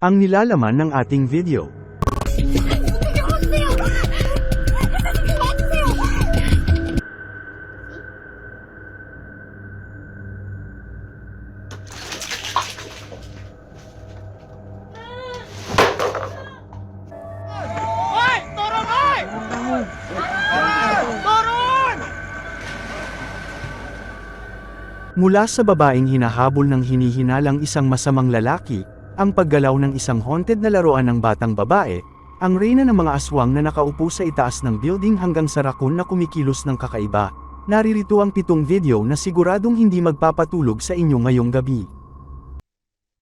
Ang nilalaman ng ating video. Mula sa babaeng hinahabol ng hinihinalang isang masamang lalaki, ang paggalaw ng isang haunted na laruan ng batang babae, ang reyna ng mga aswang na nakaupo sa itaas ng building hanggang sa rakon na kumikilos ng kakaiba, naririto ang pitong video na siguradong hindi magpapatulog sa inyo ngayong gabi.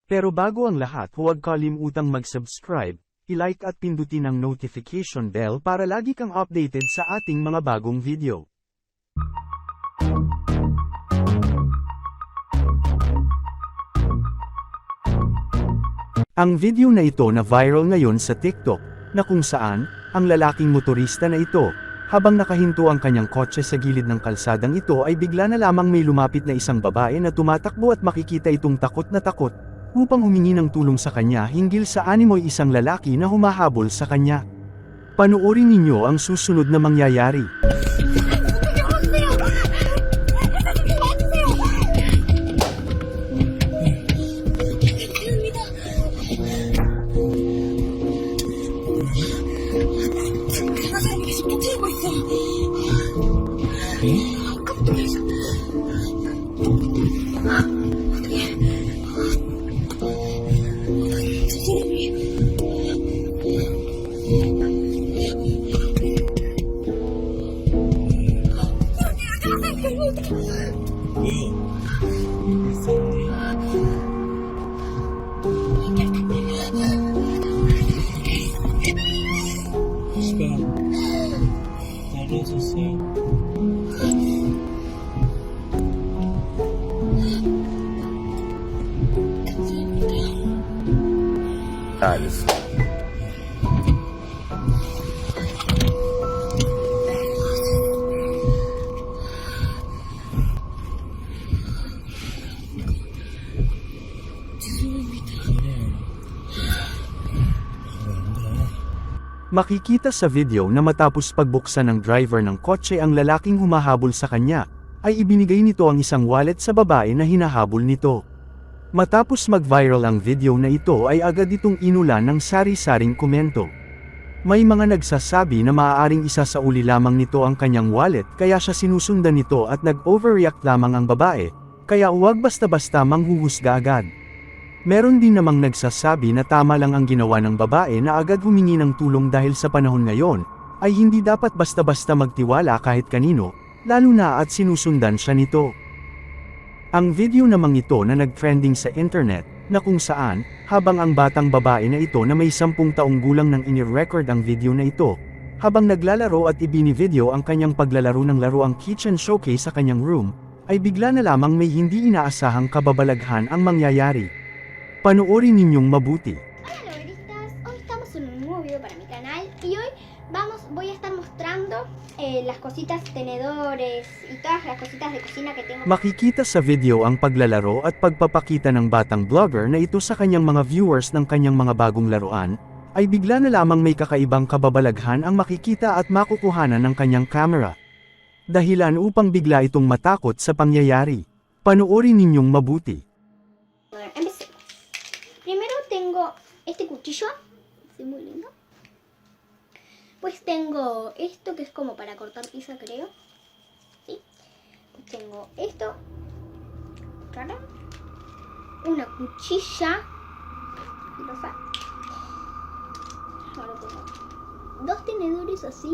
Pero bago ang lahat huwag kalimutang mag-subscribe, i-like at pindutin ang notification bell para lagi kang updated sa ating mga bagong video. Ang video na ito na viral ngayon sa TikTok, na kung saan, ang lalaking motorista na ito, habang nakahinto ang kanyang kotse sa gilid ng kalsadang ito ay bigla na lamang may lumapit na isang babae na tumatakbo at makikita itong takot na takot, upang humingi ng tulong sa kanya hinggil sa animoy isang lalaki na humahabol sa kanya. Panuorin ninyo ang susunod na mangyayari. こと。Makikita sa video na matapos pagbuksan ng driver ng kotse ang lalaking humahabol sa kanya, ay ibinigay nito ang isang wallet sa babae na hinahabol nito. Matapos mag-viral ang video na ito ay agad itong inulan ng sari-saring komento. May mga nagsasabi na maaaring isa sa uli lamang nito ang kanyang wallet kaya siya sinusundan nito at nag-overreact lamang ang babae, kaya huwag basta-basta manghuhusga agad. Meron din namang nagsasabi na tama lang ang ginawa ng babae na agad humingi ng tulong dahil sa panahon ngayon, ay hindi dapat basta-basta magtiwala kahit kanino, lalo na at sinusundan siya nito. Ang video namang ito na nag-trending sa internet, na kung saan, habang ang batang babae na ito na may sampung taong gulang nang inirecord ang video na ito, habang naglalaro at ibini-video ang kanyang paglalaro ng laruang kitchen showcase sa kanyang room, ay bigla na lamang may hindi inaasahang kababalaghan ang mangyayari. Panoorin ninyong mabuti. Eh, las cositas, tenedores y todas las cositas de cocina que tengo. Makikita sa video ang paglalaro at pagpapakita ng batang vlogger na ito sa kanyang mga viewers ng kanyang mga bagong laruan, ay bigla na lamang may kakaibang kababalaghan ang makikita at makukuhanan ng kanyang camera. Dahilan upang bigla itong matakot sa pangyayari. Panoorin ninyong mabuti. Primero tengo este cuchillo, es muy lindo. Pues tengo esto que es como para cortar pizza, creo. ¿Sí? Pues tengo esto. Una cuchilla. Rosa. Ahora tengo dos tenedores así.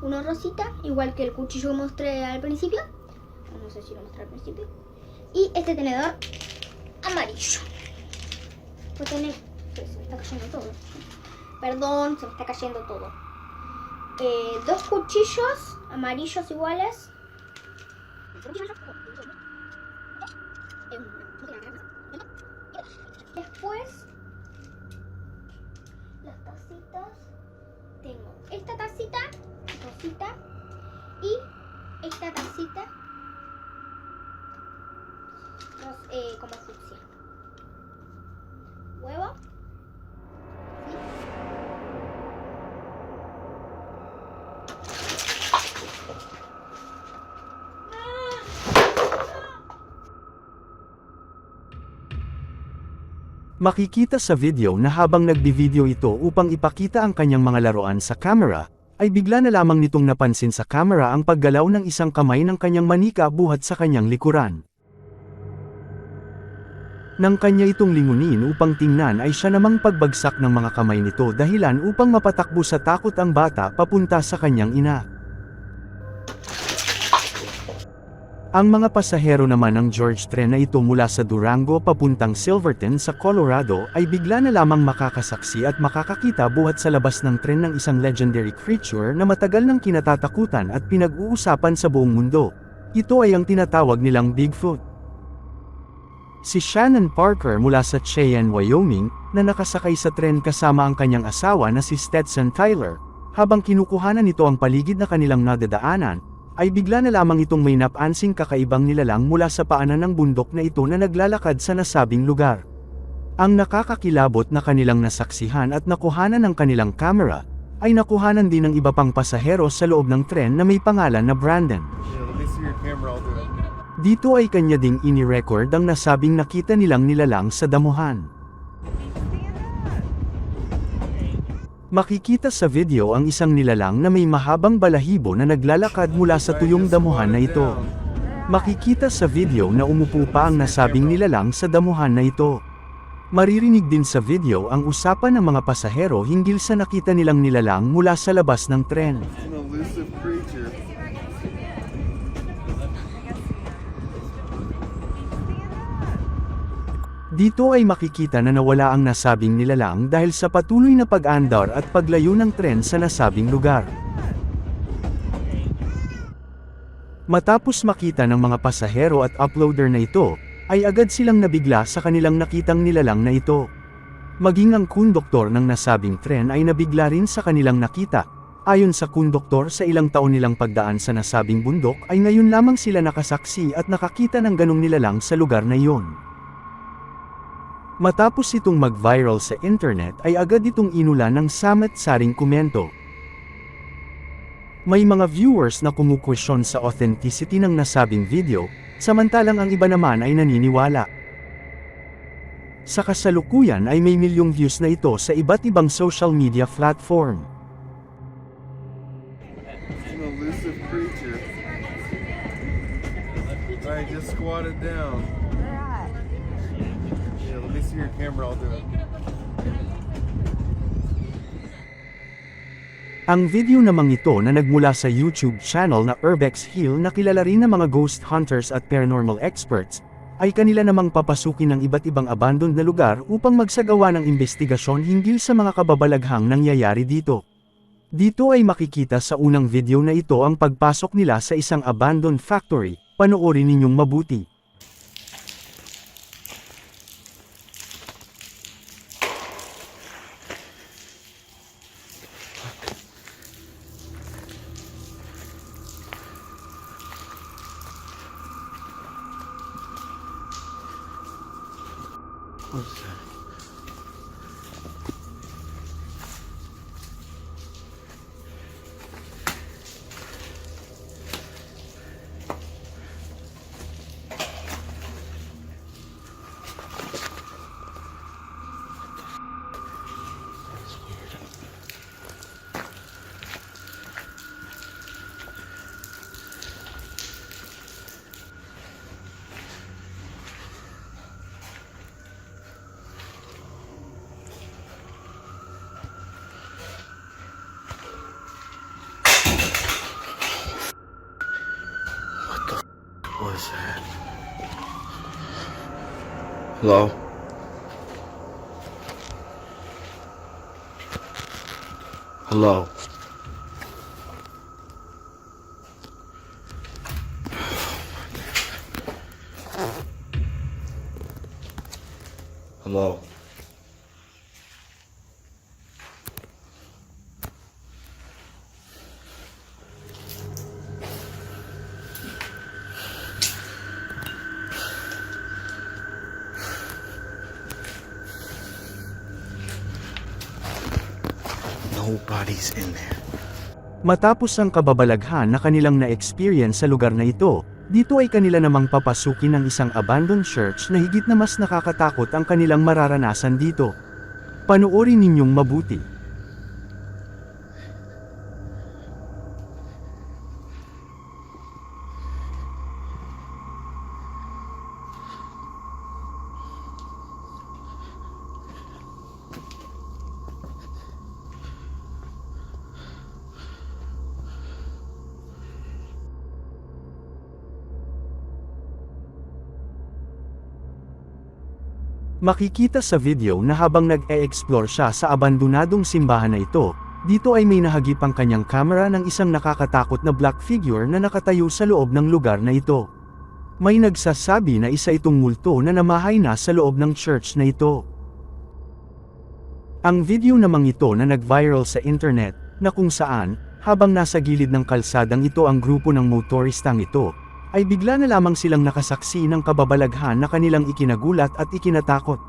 Uno rosita, igual que el cuchillo que mostré al principio. No sé si lo mostré al principio. Y este tenedor amarillo. Pues tener... Se me está cayendo todo. Perdón, se me está cayendo todo. Eh, dos cuchillos amarillos iguales. Después, las tacitas. Tengo esta tacita, rosita, y esta tacita, eh, como fucsia. Huevo Makikita sa video na habang nagbi-video ito upang ipakita ang kanyang mga laruan sa camera, ay bigla na lamang nitong napansin sa camera ang paggalaw ng isang kamay ng kanyang manika buhat sa kanyang likuran. Nang kanya itong lingunin upang tingnan ay siya namang pagbagsak ng mga kamay nito dahilan upang mapatakbo sa takot ang bata papunta sa kanyang ina. Ang mga pasahero naman ng George Tren na ito mula sa Durango papuntang Silverton sa Colorado ay bigla na lamang makakasaksi at makakakita buhat sa labas ng tren ng isang legendary creature na matagal nang kinatatakutan at pinag-uusapan sa buong mundo. Ito ay ang tinatawag nilang Bigfoot. Si Shannon Parker mula sa Cheyenne, Wyoming, na nakasakay sa tren kasama ang kanyang asawa na si Stetson Tyler, habang kinukuhanan nito ang paligid na kanilang nadadaanan, ay bigla na lamang itong may napansing kakaibang nilalang mula sa paanan ng bundok na ito na naglalakad sa nasabing lugar. Ang nakakakilabot na kanilang nasaksihan at nakuhanan ng kanilang camera, ay nakuhanan din ng iba pang pasahero sa loob ng tren na may pangalan na Brandon. Dito ay kanya ding inirecord ang nasabing nakita nilang nilalang sa damuhan. Makikita sa video ang isang nilalang na may mahabang balahibo na naglalakad mula sa tuyong damuhan na ito. Makikita sa video na umupo pa ang nasabing nilalang sa damuhan na ito. Maririnig din sa video ang usapan ng mga pasahero hinggil sa nakita nilang nilalang mula sa labas ng tren. Dito ay makikita na nawala ang nasabing nilalang dahil sa patuloy na pag-andar at paglayo ng tren sa nasabing lugar. Matapos makita ng mga pasahero at uploader na ito, ay agad silang nabigla sa kanilang nakitang nilalang na ito. Maging ang kunduktor ng nasabing tren ay nabigla rin sa kanilang nakita. Ayon sa kunduktor sa ilang taon nilang pagdaan sa nasabing bundok ay ngayon lamang sila nakasaksi at nakakita ng ganong nilalang sa lugar na iyon. Matapos itong mag-viral sa internet ay agad itong inulan ng samat-saring komento. May mga viewers na kumukwestiyon sa authenticity ng nasabing video, samantalang ang iba naman ay naniniwala. Sa kasalukuyan ay may milyong views na ito sa iba't ibang social media platform. An elusive creature. Alright, just squat it down. Camera. I'll do it. Ang video namang ito na nagmula sa YouTube channel na Urbex Hill na kilala rin ng mga ghost hunters at paranormal experts, ay kanila namang papasukin ng iba't ibang abandoned na lugar upang magsagawa ng investigasyon hinggil sa mga kababalaghang nangyayari dito. Dito ay makikita sa unang video na ito ang pagpasok nila sa isang abandoned factory, panoorin ninyong mabuti. Was Hello. Hello. Nobody's in there. Matapos ang kababalaghan na kanilang na-experience sa lugar na ito, Dito ay kanila namang papasukin ng isang abandoned church na higit na mas nakakatakot ang kanilang mararanasan dito. Panoorin ninyong mabuti. Makikita sa video na habang nag-e-explore siya sa abandonadong simbahan na ito, dito ay may nahagip ang kanyang kamera ng isang nakakatakot na black figure na nakatayo sa loob ng lugar na ito. May nagsasabi na isa itong multo na namahay na sa loob ng church na ito. Ang video namang ito na nag-viral sa internet, na kung saan, habang nasa gilid ng kalsadang ito ang grupo ng motoristang ito, ay bigla na lamang silang nakasaksi ng kababalaghan na kanilang ikinagulat at ikinatakot.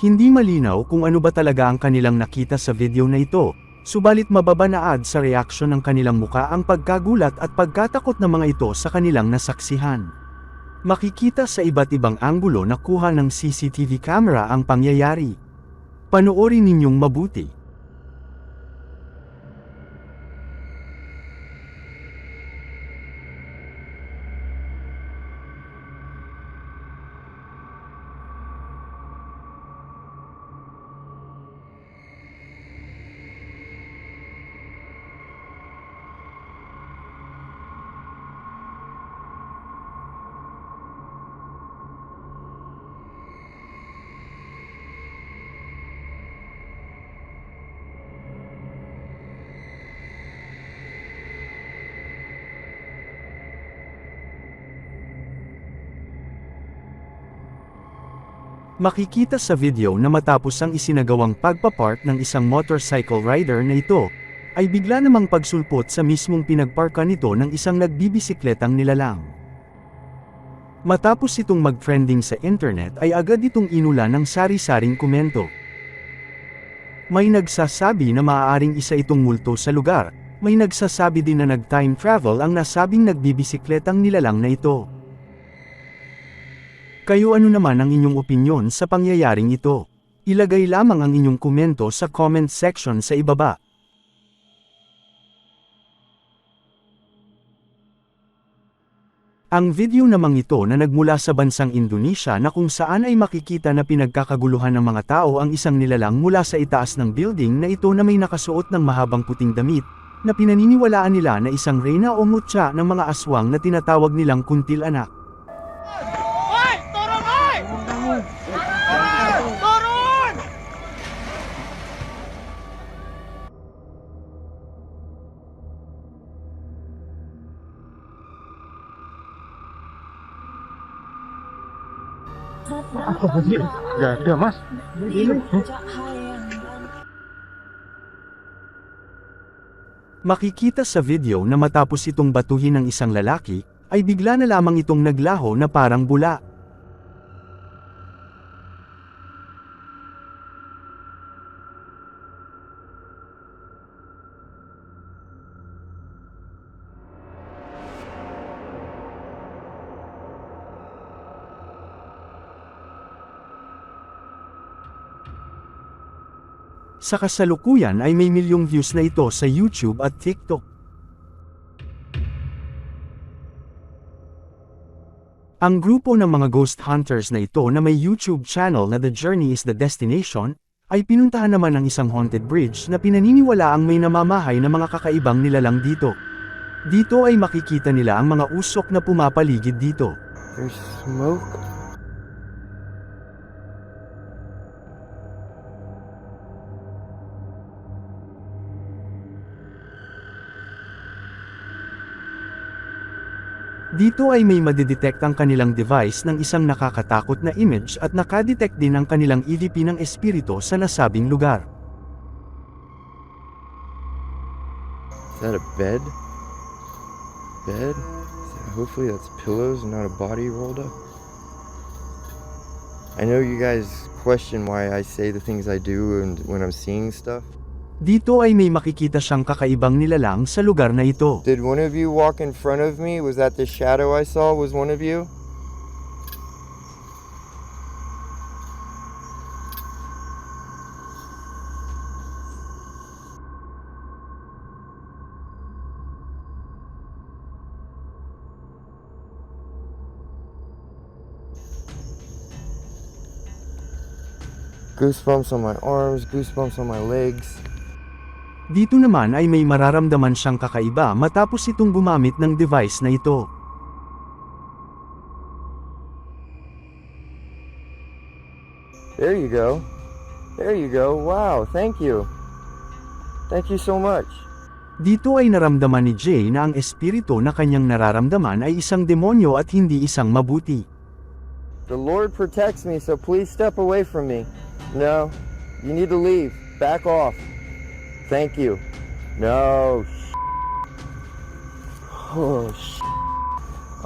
Hindi malinaw kung ano ba talaga ang kanilang nakita sa video na ito, subalit mababanaad sa reaksyon ng kanilang muka ang pagkagulat at pagkatakot ng mga ito sa kanilang nasaksihan. Makikita sa iba't ibang anggulo na kuha ng CCTV camera ang pangyayari. Panoorin ninyong mabuti. Makikita sa video na matapos ang isinagawang pagpapark ng isang motorcycle rider na ito, ay bigla namang pagsulpot sa mismong pinagparka nito ng isang nagbibisikletang nilalang. Matapos itong mag-trending sa internet ay agad itong inula ng sari-saring komento. May nagsasabi na maaaring isa itong multo sa lugar, may nagsasabi din na nag-time travel ang nasabing nagbibisikletang nilalang na ito. Kayo ano naman ang inyong opinyon sa pangyayaring ito? Ilagay lamang ang inyong komento sa comment section sa ibaba. Ang video namang ito na nagmula sa bansang Indonesia na kung saan ay makikita na pinagkakaguluhan ng mga tao ang isang nilalang mula sa itaas ng building na ito na may nakasuot ng mahabang puting damit, na pinaniniwalaan nila na isang reyna o mutya ng mga aswang na tinatawag nilang kuntil anak. Gak ada mas Makikita sa video na matapos itong batuhin ng isang lalaki, ay bigla na lamang itong naglaho na parang bula. Sa kasalukuyan ay may milyong views na ito sa YouTube at TikTok. Ang grupo ng mga ghost hunters na ito na may YouTube channel na The Journey is the Destination, ay pinuntahan naman ng isang haunted bridge na pinaniniwala ang may namamahay na mga kakaibang nilalang dito. Dito ay makikita nila ang mga usok na pumapaligid dito. There's smoke. Dito ay may madidetect ang kanilang device ng isang nakakatakot na image at nakadetect din ang kanilang EVP ng espiritu sa nasabing lugar. Is that a bed? Bed? Hopefully that's pillows, not a body rolled up. I know you guys question why I say the things I do and when I'm seeing stuff. Dito ay may makikita siyang kakaibang nilalang sa lugar na ito. Did one of you walk in front of me? Was that the shadow I saw? Was one of you? Goosebumps on my arms, goosebumps on my legs. Dito naman ay may mararamdaman siyang kakaiba matapos itong gumamit ng device na ito. There you go. There you go. Wow, thank you. Thank you so much. Dito ay naramdaman ni Jay na ang espiritu na kanyang nararamdaman ay isang demonyo at hindi isang mabuti. The Lord protects me, so please step away from me. No, you need to leave. Back off. Thank you. No. Oh,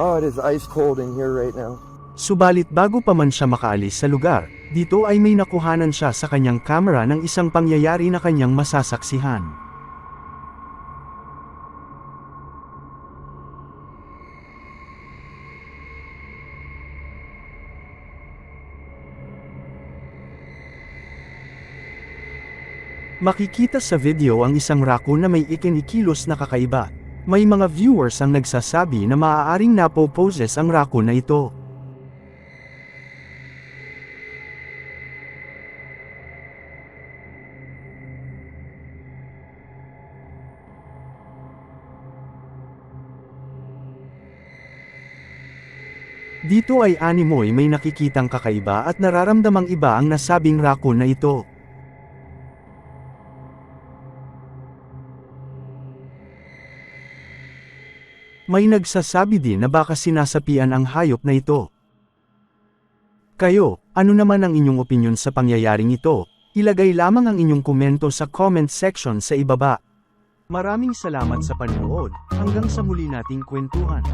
oh, it is ice cold in here right now. Subalit bago pa man siya makaalis sa lugar, dito ay may nakuhanan siya sa kanyang kamera ng isang pangyayari na kanyang masasaksihan. Makikita sa video ang isang raccoon na may ikinikilos na kakaiba. May mga viewers ang nagsasabi na maaaring napoposes ang raccoon na ito. Dito ay animoy may nakikitang kakaiba at nararamdamang iba ang nasabing raccoon na ito. May nagsasabi din na baka sinasapian ang hayop na ito. Kayo, ano naman ang inyong opinion sa pangyayaring ito? Ilagay lamang ang inyong komento sa comment section sa ibaba. Maraming salamat sa panonood, hanggang sa muli nating kwentuhan.